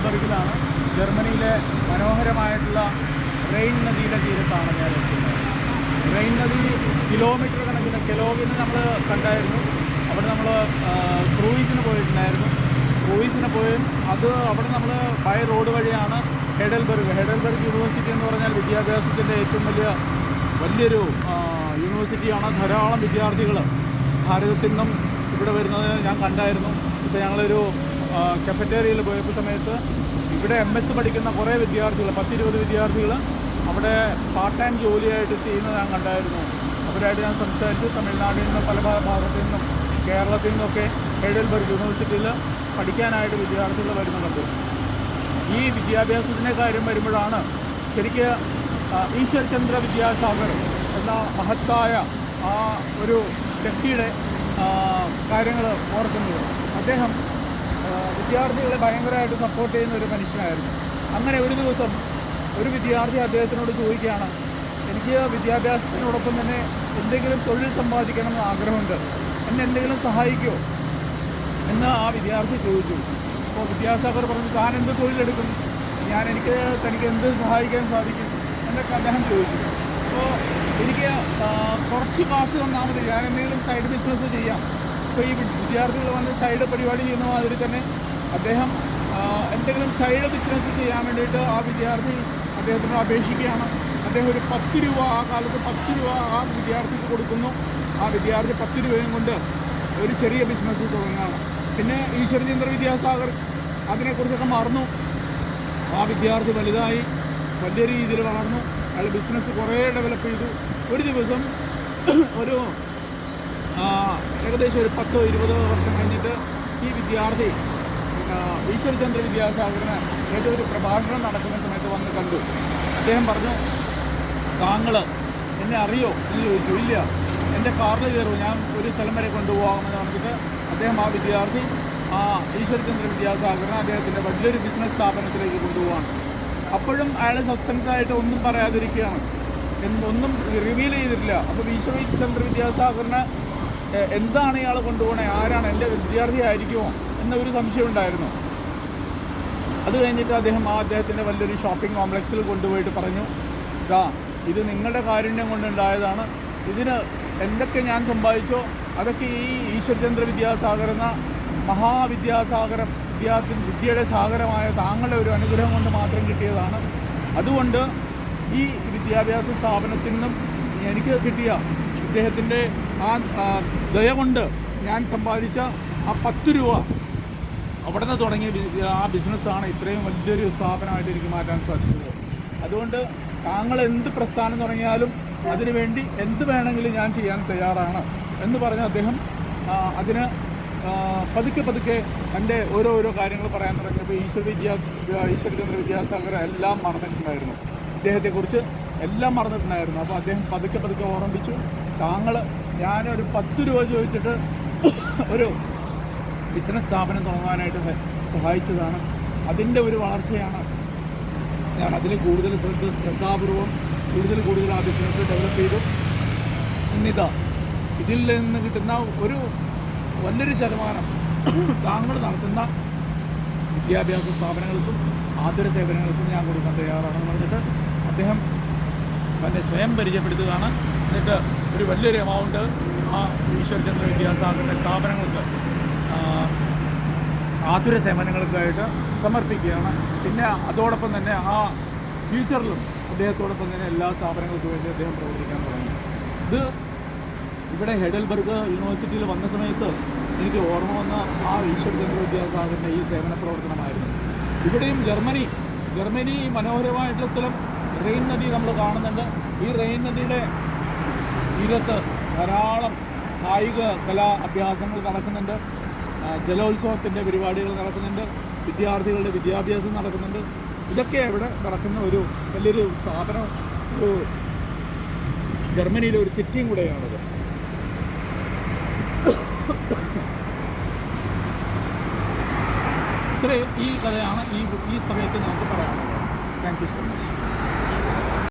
ഹെഡൽബർഗിലാണ് ജർമ്മനിയിലെ മനോഹരമായിട്ടുള്ള റെയിൻ നദിയുടെ തീരത്താണ് ഞാൻ എത്തുന്നത് റെയിൻ നദി കിലോമീറ്റർ കണക്കിന് കിലോമീറ്റർ നമ്മൾ കണ്ടായിരുന്നു. അവിടെ നമ്മൾ ക്രൂയിസിന് പോയിട്ടുണ്ടായിരുന്നു. ക്രൂയിസിന് പോയി അത് അവിടെ നമ്മൾ ബൈ റോഡ് വഴിയാണ് ഹെഡൽബർഗ്. ഹെഡൽബർഗ് യൂണിവേഴ്സിറ്റി എന്ന് പറഞ്ഞാൽ വിദ്യാഭ്യാസത്തിന്റെ ഏറ്റവും വലിയ വലിയൊരു യൂണിവേഴ്സിറ്റിയാണ് ധാരാളം വിദ്യാർത്ഥികൾ ഭാരതത്തിൽ നിന്നും ഇവിടെ വരുന്നത് ഞാൻ കണ്ടായിരുന്നു. ഇപ്പോൾ ഞങ്ങളൊരു കഫറ്റേറിയയിൽ പോയപ്പോൾ സമയത്ത് ഇവിടെ എം എസ് പഠിക്കുന്ന കുറേ വിദ്യാർത്ഥികൾ പത്തിരുപത് വിദ്യാർത്ഥികൾ അവിടെ പാർട്ട് ടൈം ജോലിയായിട്ട് ചെയ്യുന്നത് ഞാൻ കണ്ടായിരുന്നു. അവരായിട്ട് ഞാൻ സംസാരിച്ചു. തമിഴ്നാട്ടിൽ നിന്നും പല ഭാഗത്തു നിന്നും കേരളത്തിൽ നിന്നൊക്കെ ഹെഡൽബർഗ് യൂണിവേഴ്സിറ്റിയിൽ പഠിക്കാനായിട്ട് വിദ്യാർത്ഥികൾ വരുന്നുണ്ട്. ഈ വിദ്യാഭ്യാസത്തിന്റെ കാര്യം വരുമ്പോഴാണ് ശരിക്ക് ആ, ഈശ്വർ ചന്ദ്ര വിദ്യാസാഗർ എന്ന മഹത്തായ ആ ഒരു വ്യക്തിയുടെ കാര്യങ്ങൾ ഓർക്കുന്നത്. അദ്ദേഹം വിദ്യാർത്ഥികളെ ഭയങ്കരമായിട്ട് സപ്പോർട്ട് ചെയ്യുന്ന ഒരു മനുഷ്യനായിരുന്നു. അങ്ങനെ ഒരു ദിവസം ഒരു വിദ്യാർത്ഥി അദ്ദേഹത്തിനോട് ചോദിക്കുകയാണ് എനിക്ക് വിദ്യാഭ്യാസത്തിനോടൊപ്പം തന്നെ എന്തെങ്കിലും തൊഴിൽ സമ്പാദിക്കണം എന്ന് ആഗ്രഹമുണ്ട്. എന്നെ എന്തെങ്കിലും സഹായിക്കുമോ എന്ന് ആ വിദ്യാർത്ഥി ചോദിച്ചു. അപ്പോൾ വിദ്യാസാഗർ പറഞ്ഞു താൻ എന്ത് തൊഴിലെടുക്കും? ഞാൻ എനിക്ക് തനിക്ക് എന്ത് സഹായിക്കാൻ സാധിക്കും? എന്നൊക്കെ അദ്ദേഹം ചോദിച്ചു. അപ്പോൾ എനിക്ക് കുറച്ച് കാശ് തന്നാൽ മതി. ഞാൻ എന്തെങ്കിലും സൈഡ് ബിസിനസ് ചെയ്യാം. ഇപ്പോൾ ഈ വിദ്യാർത്ഥികൾ വന്ന് സൈഡ് പരിപാടി ചെയ്യുന്ന മാതിരി തന്നെ അദ്ദേഹം എന്തെങ്കിലും സൈഡ് ബിസിനസ് ചെയ്യാൻ വേണ്ടിയിട്ട് ആ വിദ്യാർത്ഥി അദ്ദേഹത്തിനോട് അപേക്ഷിക്കുകയാണ്. അദ്ദേഹം ഒരു പത്ത് രൂപ ആ കാലത്ത് പത്ത് രൂപ ആ വിദ്യാർത്ഥിക്ക് കൊടുക്കുന്നു. ആ വിദ്യാർത്ഥി പത്ത് രൂപയും കൊണ്ട് ഒരു ചെറിയ ബിസിനസ് തുടങ്ങുകയാണ്. പിന്നെ ഈശ്വരചന്ദ്ര വിദ്യാസാഗർ അതിനെക്കുറിച്ചൊക്കെ മറന്നു. ആ വിദ്യാർത്ഥി വലുതായി വലിയ രീതിയിൽ വളർന്നു. അയാൾ ബിസിനസ് കുറേ ഡെവലപ്പ് ചെയ്തു. ഒരു ദിവസം ഒരു ഏകദേശം ഒരു പത്തോ ഇരുപതോ വർഷം കഴിഞ്ഞിട്ട് ഈ വിദ്യാർത്ഥി ഈശ്വരചന്ദ്ര വിദ്യാസാഗറിന് ഏതോ ഒരു പ്രഭാഷണം നടക്കുന്ന സമയത്ത് വന്ന് കണ്ടു. അദ്ദേഹം പറഞ്ഞു താങ്കൾ എന്നെ അറിയോ? എന്ന് ചോദിച്ചു. ഇല്ല. എന്റെ കാറിൽ കയറും. ഞാൻ ഒരു സ്ഥലം വരെ കൊണ്ടുപോകാമെന്ന് പറഞ്ഞിട്ട് അദ്ദേഹം ആ വിദ്യാർത്ഥി ആ ഈശ്വരചന്ദ്ര വിദ്യാസാഗറിനെ അദ്ദേഹത്തിന്റെ വലിയൊരു ബിസിനസ് സ്ഥാപനത്തിലേക്ക് കൊണ്ടുപോവാണ്. അപ്പോഴും അയാൾ സസ്പെൻസായിട്ട് ഒന്നും പറയാതിരിക്കുകയാണ്. ഒന്നും റിവീൽ ചെയ്തിട്ടില്ല. അപ്പോൾ ഈശ്വരചന്ദ്ര വിദ്യാസാഗറിന് എന്താണ് ഇയാൾ കൊണ്ടുപോകണേ ആരാണ്? എന്റെ വിദ്യാർത്ഥി ആയിരിക്കുമോ? എന്നൊരു സംശയം ഉണ്ടായിരുന്നു. അത് കഴിഞ്ഞിട്ട് അദ്ദേഹം ആ അദ്ദേഹത്തിന്റെ വലിയൊരു ഷോപ്പിംഗ് കോംപ്ലക്സിൽ കൊണ്ടുപോയിട്ട് പറഞ്ഞു ഇതാ ഇത് നിങ്ങളുടെ കാരുണ്യം കൊണ്ടുണ്ടായതാണ്. ഇതിന് എന്തൊക്കെ ഞാൻ സമ്പാദിച്ചോ അതൊക്കെ ഈ ഈശ്വരചന്ദ്ര വിദ്യാസാഗർ എന്ന മഹാവിദ്യാസാഗരം വിദ്യാർത്ഥി വിദ്യയുടെ സാഗരമായ താങ്കളുടെ ഒരു അനുഗ്രഹം കൊണ്ട് മാത്രം കിട്ടിയതാണ്. അതുകൊണ്ട് ഈ വിദ്യാഭ്യാസ സ്ഥാപനത്തിൽ നിന്നും എനിക്ക് കിട്ടിയ ഇദ്ദേഹത്തിന്റെ ആ ദയ കൊണ്ട് ഞാൻ സമ്പാദിച്ച ആ പത്ത് രൂപ അവിടെ നിന്ന് തുടങ്ങിയ ആ ബിസിനസ്സാണ് ഇത്രയും വലിയൊരു സ്ഥാപനമായിട്ട് എനിക്ക് മാറ്റാൻ സാധിച്ചത്. അതുകൊണ്ട് താങ്കൾ എന്ത് പ്രസ്ഥാനം തുടങ്ങിയാലും അതിനുവേണ്ടി എന്ത് വേണമെങ്കിലും ഞാൻ ചെയ്യാൻ തയ്യാറാണ് എന്ന് പറഞ്ഞ അദ്ദേഹം അതിന് പതുക്കെ പതുക്കെ എന്റെ ഓരോരോ ഓരോ കാര്യങ്ങൾ പറയാൻ തുടങ്ങിയപ്പോൾ ഈശ്വര വിദ്യാ ഈശ്വരചന്ദ്ര വിദ്യാസാഗർ എല്ലാം മറന്നിട്ടുണ്ടായിരുന്നു. അദ്ദേഹത്തെക്കുറിച്ച് എല്ലാം മറന്നിട്ടുണ്ടായിരുന്നു. അപ്പോൾ അദ്ദേഹം പതുക്കെ പതുക്കെ ഓർമ്മിപ്പിച്ചു. താങ്കൾ ഞാനൊരു പത്ത് രൂപ ചോദിച്ചിട്ട് ഒരു ബിസിനസ് സ്ഥാപനം തുടങ്ങാനായിട്ട് സഹായിച്ചതാണ്. അതിന്റെ ഒരു വളർച്ചയാണ് ഞാൻ അതിൽ കൂടുതൽ ശ്രദ്ധ ശ്രദ്ധാപൂർവം കൂടുതൽ കൂടുതൽ ആ ബിസിനസ് ഡെവലപ്പ് ചെയ്തു. ഇന്നിതാ ഇതിൽ നിന്ന് കിട്ടുന്ന ഒരു വലിയൊരു ശതമാനം താങ്കൾ നടത്തുന്ന വിദ്യാഭ്യാസ സ്ഥാപനങ്ങൾക്കും ആതുര സേവനങ്ങൾക്കും ഞാൻ കൊടുക്കാൻ തയ്യാറാണെന്ന് പറഞ്ഞിട്ട് അദ്ദേഹം തന്നെ സ്വയം പരിചയപ്പെടുത്തുകയാണ്. എന്നിട്ട് ഒരു വലിയൊരു എമൗണ്ട് ആ ഈശ്വരചന്ദ്ര വിദ്യാസാഗറിന്റെ സ്ഥാപനങ്ങൾക്ക് ആതുര സേവനങ്ങൾക്കായിട്ട് സമർപ്പിക്കുകയാണ്. പിന്നെ അതോടൊപ്പം തന്നെ ആ ഫ്യൂച്ചറിലും അദ്ദേഹത്തോടൊപ്പം തന്നെ എല്ലാ സ്ഥാപനങ്ങൾക്കും വേണ്ടി അദ്ദേഹം പ്രവർത്തിക്കാൻ തുടങ്ങി. ഇത് ഇവിടെ ഹെഡൽബർഗ് യൂണിവേഴ്സിറ്റിയിൽ വന്ന സമയത്ത് എനിക്ക് ഓർമ്മ വന്ന ആ ഈശ്വരചന്ദ്ര വിദ്യാസാഗറിന്റെ ഈ സേവന പ്രവർത്തനമായിരുന്നു. ഇവിടെയും ജർമ്മനി ജർമ്മനി മനോഹരമായിട്ടുള്ള സ്ഥലം. റെയിൻ നദി നമ്മൾ കാണുന്നുണ്ട്. ഈ റെയിൻ നദിയുടെ തീരത്ത് ധാരാളം കായിക കലാ അഭ്യാസങ്ങൾ നടക്കുന്നുണ്ട്. ജലോത്സവത്തിന്റെ പരിപാടികൾ നടക്കുന്നുണ്ട്. വിദ്യാർത്ഥികളുടെ വിദ്യാഭ്യാസം നടക്കുന്നുണ്ട്. ഇതൊക്കെ ഇവിടെ നടക്കുന്ന ഒരു വലിയൊരു സ്ഥാപനം ഒരു ജർമ്മനിയിലെ ഒരു സിറ്റിയും കൂടെയാണിത്. ഇത്രയും ഈ കഥയാണ് ഈ ഈ സമയത്ത് നമുക്ക് പറയാനുള്ളത്. Thank you so much